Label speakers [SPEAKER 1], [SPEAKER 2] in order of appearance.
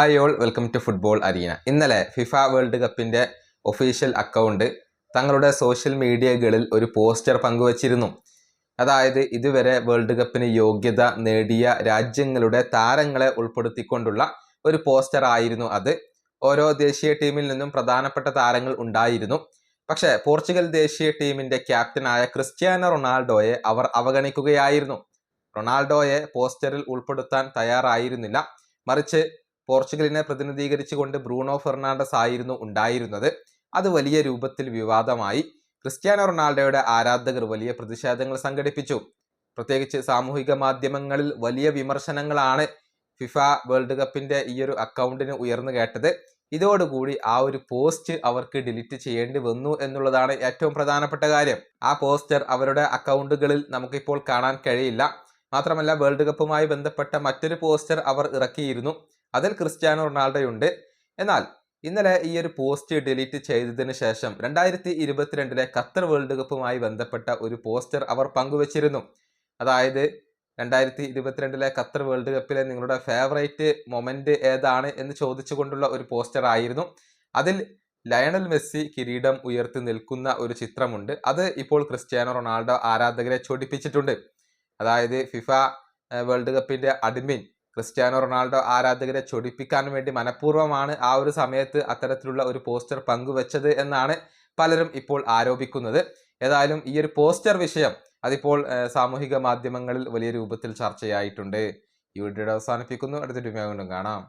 [SPEAKER 1] Hi all welcome to football arena ഇന്നലെ FIFA world കപ്പിന്റെ official account തങ്ങളുടെ social മീഡിയകളിൽ ഒരു പോസ്റ്റർ പങ്കുവച്ചിരുന്നു. അതായത് ഇതുവരെ വേൾഡ് കപ്പിന് യോഗ്യത നേടിയ രാജ്യങ്ങളുടെ താരങ്ങളെ ഉൾപ്പെടുത്തിക്കൊണ്ടുള്ള ഒരു പോസ്റ്റർ ആയിരുന്നു അത്. ഓരോ ദേശീയ ടീമിൽ നിന്നും പ്രധാനപ്പെട്ട താരങ്ങൾ ഉണ്ടായിരുന്നു. പക്ഷേ പോർച്ചുഗൽ ദേശീയ ടീമിന്റെ ക്യാപ്റ്റനായ ക്രിസ്ത്യാനോ റൊണാൾഡോയെ അവർ അവഗണിക്കുകയായിരുന്നു. റൊണാൾഡോയെ പോസ്റ്ററിൽ ഉൾപ്പെടുത്താൻ തയ്യാറായിരുന്നില്ല. മറിച്ച് പോർച്ചുഗലിനെ പ്രതിനിധീകരിച്ചുകൊണ്ട് ബ്രൂണോ ഫെർണാണ്ടസ് ആയിരുന്നു ഉണ്ടായിരുന്നത്. അത് വലിയ രൂപത്തിൽ വിവാദമായി. ക്രിസ്ത്യാനോ റൊണാൾഡോയുടെ ആരാധകർ വലിയ പ്രതിഷേധങ്ങൾ സംഘടിപ്പിച്ചു. പ്രത്യേകിച്ച് സാമൂഹിക മാധ്യമങ്ങളിൽ വലിയ വിമർശനങ്ങളാണ് ഫിഫ വേൾഡ് കപ്പിന്റെ ഈ ഒരു അക്കൗണ്ടിന് ഉയർന്നു കേട്ടത്. ഇതോടുകൂടി ആ ഒരു പോസ്റ്റ് അവർക്ക് ഡിലീറ്റ് ചെയ്യേണ്ടി വന്നു എന്നുള്ളതാണ് ഏറ്റവും പ്രധാനപ്പെട്ട കാര്യം. ആ പോസ്റ്റർ അവരുടെ അക്കൗണ്ടുകളിൽ നമുക്കിപ്പോൾ കാണാൻ കഴിയില്ല. മാത്രമല്ല വേൾഡ് കപ്പുമായി ബന്ധപ്പെട്ട മറ്റൊരു പോസ്റ്റർ അവർ ഇറക്കിയിരുന്നു. അതിൽ ക്രിസ്ത്യാനോ റൊണാൾഡോയുണ്ട്. എന്നാൽ ഇന്നലെ ഈ ഒരു പോസ്റ്റ് ഡിലീറ്റ് ചെയ്തതിന് ശേഷം രണ്ടായിരത്തി ഇരുപത്തിരണ്ടിലെ ഖത്തർ വേൾഡ് കപ്പുമായി ബന്ധപ്പെട്ട ഒരു പോസ്റ്റർ അവർ പങ്കുവച്ചിരുന്നു. അതായത് രണ്ടായിരത്തി ഇരുപത്തിരണ്ടിലെ ഖത്തർ വേൾഡ് കപ്പിലെ നിങ്ങളുടെ ഫേവറേറ്റ് മൊമെന്റ് ഏതാണ് എന്ന് ചോദിച്ചുകൊണ്ടുള്ള ഒരു പോസ്റ്റർ ആയിരുന്നു. അതിൽ ലയണൽ മെസ്സി കിരീടം ഉയർത്തി നിൽക്കുന്ന ഒരു ചിത്രമുണ്ട്. അത് ഇപ്പോൾ ക്രിസ്ത്യാനോ റൊണാൾഡോ ആരാധകരെ ചൊടിപ്പിച്ചിട്ടുണ്ട്. അതായത് ഫിഫ വേൾഡ് കപ്പിന്റെ അഡ്മിൻ ക്രിസ്ത്യാനോ റൊണാൾഡോ ആരാധകരെ ചൊടിപ്പിക്കാൻ വേണ്ടി മനഃപൂർവമാണ് ആ ഒരു സമയത്ത് അത്തരത്തിലുള്ള ഒരു പോസ്റ്റർ പങ്കുവച്ചത് എന്നാണ് പലരും ഇപ്പോൾ ആരോപിക്കുന്നത്. ഏതായാലും ഈ ഒരു പോസ്റ്റർ വിഷയം അതിപ്പോൾ സാമൂഹിക മാധ്യമങ്ങളിൽ വലിയ രൂപത്തിൽ ചർച്ചയായിട്ടുണ്ട്. ഈ വീഡിയോയുടെ അവസാനിപ്പിക്കുന്നു. അടുത്ത വീണ്ടും കാണാം.